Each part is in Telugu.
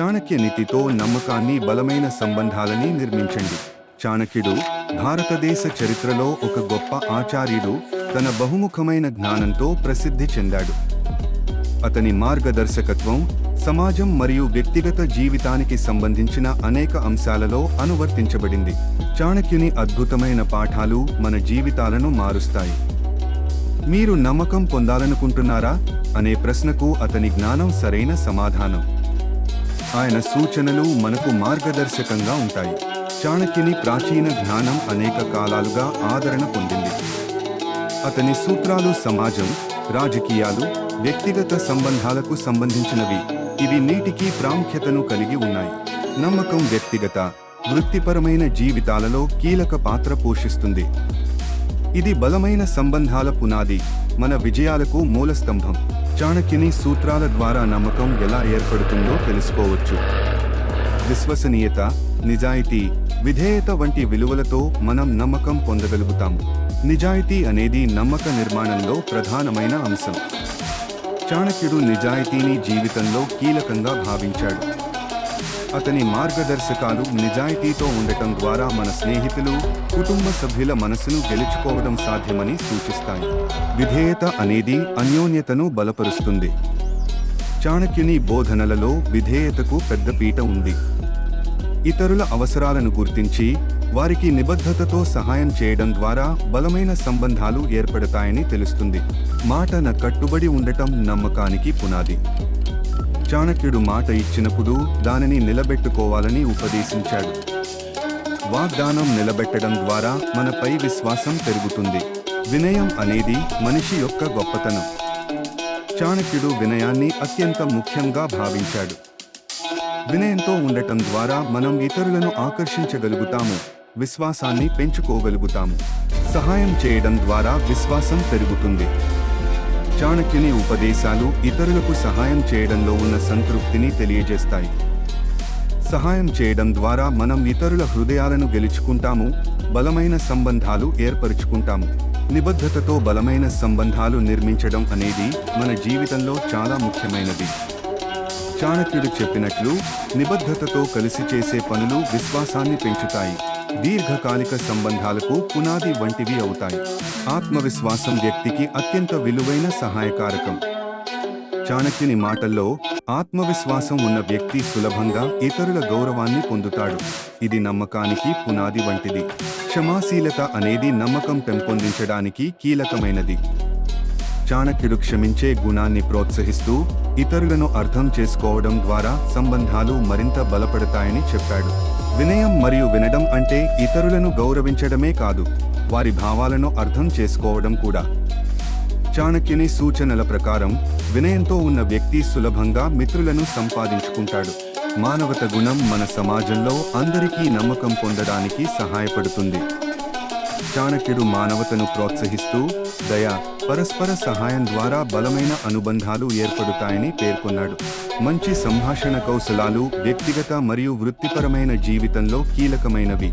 చాణక్య నీతితో నమ్మకాన్ని బలమైన సంబంధాలని నిర్మించండి. చాణక్యుడు భారతదేశ చరిత్రలో ఒక గొప్ప ఆచార్యుడు తన బహుముఖమైన జ్ఞానంతో ప్రసిద్ధి చెందాడు. అతని మార్గదర్శకత్వం సమాజం మరియు వ్యక్తిగత జీవితానికి సంబంధించిన అనేక అంశాలలో అనువర్తించబడింది. చాణక్యుని అద్భుతమైన పాఠాలు మన జీవితాలను మారుస్తాయి. మీరు నమ్మకం పొందాలనుకుంటున్నారా? అనే ప్రశ్నకు అతని జ్ఞానం సరైన సమాధానం. ఆయన సూచనలు మనకు మార్గదర్శకంగా ఉంటాయి. చాణక్యుని ప్రాచీన జ్ఞానం అనేక కాలాలుగా ఆదరణ పొందింది. అతని సూత్రాలు సమాజం రాజకీయాలు వ్యక్తిగత సంబంధాలకు సంబంధించినవి. ఇవి నేటికి ప్రాముఖ్యతను కలిగి ఉన్నాయి. నమ్మకం వ్యక్తిగత వృత్తిపరమైన జీవితాలలో కీలక పాత్ర పోషిస్తుంది. ఇది బలమైన సంబంధాల పునాది మన విజయాలకు మూలస్తంభం. చాణక్యుని సూత్రాల ద్వారా నమ్మకం ఎలా ఏర్పడుతుందో తెలుసుకోవచ్చు. విశ్వసనీయత నిజాయితీ విధేయత వంటి విలువలతో మనం నమ్మకం పొందగలుగుతాము నిజాయితీ అనేది నమ్మక నిర్మాణంలో ప్రధానమైన అంశం. చాణక్యుడు నిజాయితీని జీవితంలో కీలకంగా భావించాడు. అతని మార్గదర్శకాలు నిజాయితీతో ఉండటం ద్వారా మన స్నేహితులు కుటుంబ సభ్యుల మనసును గెలుచుకోవడం సాధ్యమని సూచిస్తాయి. విధేయత అనేది అన్యోన్యతను బలపరుస్తుంది. చాణక్యుని బోధనలలో విధేయతకు పెద్ద పీట ఉంది. ఇతరుల అవసరాలను గుర్తించి వారికి నిబద్ధతతో సహాయం చేయడం ద్వారా బలమైన సంబంధాలు ఏర్పడతాయని తెలుస్తుంది. మాటన కట్టుబడి ఉండటం నమ్మకానికి పునాది. చాణక్యుడు మాట ఇచ్చినప్పుడు దానిని నిలబెట్టుకోవాలని ఉపదేశించాడు. వాగ్దానం నిలబెట్టడం ద్వారా మనపై విశ్వాసం పెరుగుతుంది. వినయం అనేది మనిషి యొక్క గొప్పతనం. చాణక్యుడు వినయాన్ని అత్యంత ముఖ్యంగా భావించాడు. వినయంతో ఉండటం ద్వారా మనం ఇతరులను ఆకర్షించగలుగుతాము విశ్వాసాన్ని పెంచుకోగలుగుతాము. సహాయం చేయడం ద్వారా విశ్వాసం పెరుగుతుంది. చాణక్యుని ఉపదేశాలు ఇతరులకు సహాయం చేయడంలో ఉన్న సంతృప్తిని తెలియజేస్తాయి. సహాయం చేయడం ద్వారా మనం ఇతరుల హృదయాలను గెలుచుకుంటాము బలమైన సంబంధాలు ఏర్పరుచుకుంటాము. నిబద్ధతతో బలమైన సంబంధాలు నిర్మించడం అనేది మన జీవితంలో చాలా ముఖ్యమైనది. చాణక్యుడు చెప్పినట్లు నిబద్ధతతో కలిసి చేసే పనులు విశ్వాసాన్ని పెంచుతాయి. దీర్ఘకాలిక సంబంధాలకు పునాది వంటివి అవుతాయి. ఆత్మవిశ్వాసం వ్యక్తికి అత్యంత విలువైన సహాయకారకం. చాణక్యుని మాటల్లో ఆత్మవిశ్వాసం ఉన్న వ్యక్తి సులభంగా ఇతరుల గౌరవాన్ని పొందుతాడు. ఇది నమ్మకానికి పునాది వంటిది. క్షమాశీలత అనేది నమ్మకం పెంపొందించడానికి కీలకమైనది. చాణక్యుడు క్షమించే గుణాన్ని ప్రోత్సహిస్తూ ఇతరులను అర్థం చేసుకోవడం ద్వారా సంబంధాలు మరింత బలపడతాయని చెప్పాడు. వినయం మరియు వినడం అంటే ఇతరులను గౌరవించడమే కాదు వారి భావాలను అర్థం చేసుకోవడం కూడా. చాణక్యుని సూచనల ప్రకారం వినయంతో ఉన్న వ్యక్తి సులభంగా మిత్రులను సంపాదించుకుంటాడు. మానవత గుణం మన సమాజంలో అందరికీ నమ్మకం పొందడానికి సహాయపడుతుంది. చాణక్యుడు మానవతను ప్రోత్సహిస్తూ దయ పరస్పర సహాయం ద్వారా బలమైన అనుబంధాలు ఏర్పడుతాయని పేర్కొన్నాడు. మంచి సంభాషణ కౌశలాలు వ్యక్తిగత మరియు వృత్తిపరమైన జీవితంలో కీలకమైనవి.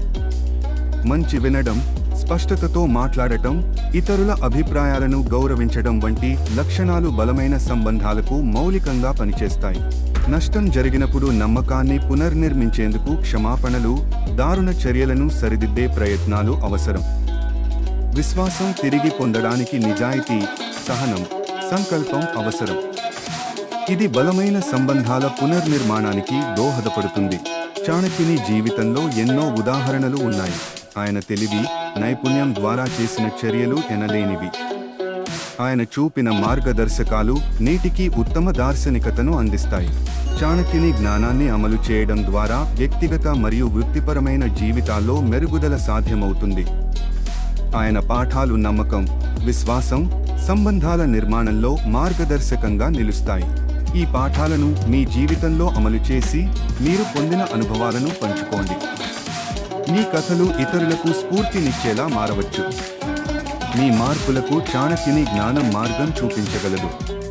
మంచి వినడం స్పష్టతతో మాట్లాడటం ఇతరుల అభిప్రాయాలను గౌరవించడం వంటి లక్షణాలు బలమైన సంబంధాలకు మౌలికంగా పనిచేస్తాయి. నష్టం జరిగినప్పుడు నమ్మకాన్ని పునర్నిర్మించేందుకు క్షమాపణలు దారుణ చర్యలను సరిదిద్దే ప్రయత్నాలు అవసరం. విశ్వాసం తిరిగి పొందడానికి నిజాయితీ సహనం సంకల్పం అవసరం. ఇది బలమైన సంబంధాల పునర్నిర్మాణానికి దోహదపడుతుంది. చాణక్యుని జీవితంలో ఎన్నో ఉదాహరణలు ఉన్నాయి. ఆయన తెలివి నైపుణ్యం ద్వారా చేసిన చర్యలు ఎనలేనివి. ఆయన చూపిన మార్గదర్శకాలు నేటికి ఉత్తమ దార్శనికతను అందిస్తాయి. చాణక్యుని జ్ఞానాన్ని అమలు చేయడం ద్వారా వ్యక్తిగత మరియు వృత్తిపరమైన జీవితాల్లో మెరుగుదల సాధ్యమవుతుంది. ఆయన పాఠాలు నమ్మకం విశ్వాసం సంబంధాల నిర్మాణంలో మార్గదర్శకంగా నిలుస్తాయి. ఈ పాఠాలను మీ జీవితంలో అమలు చేసి మీరు పొందిన అనుభవాలను పంచుకోండి. మీ కథలు ఇతరులకు స్ఫూర్తినిచ్చేలా మారవచ్చు. మీ మార్పులకు చాణక్యుని జ్ఞానం మార్గం చూపించగలదు.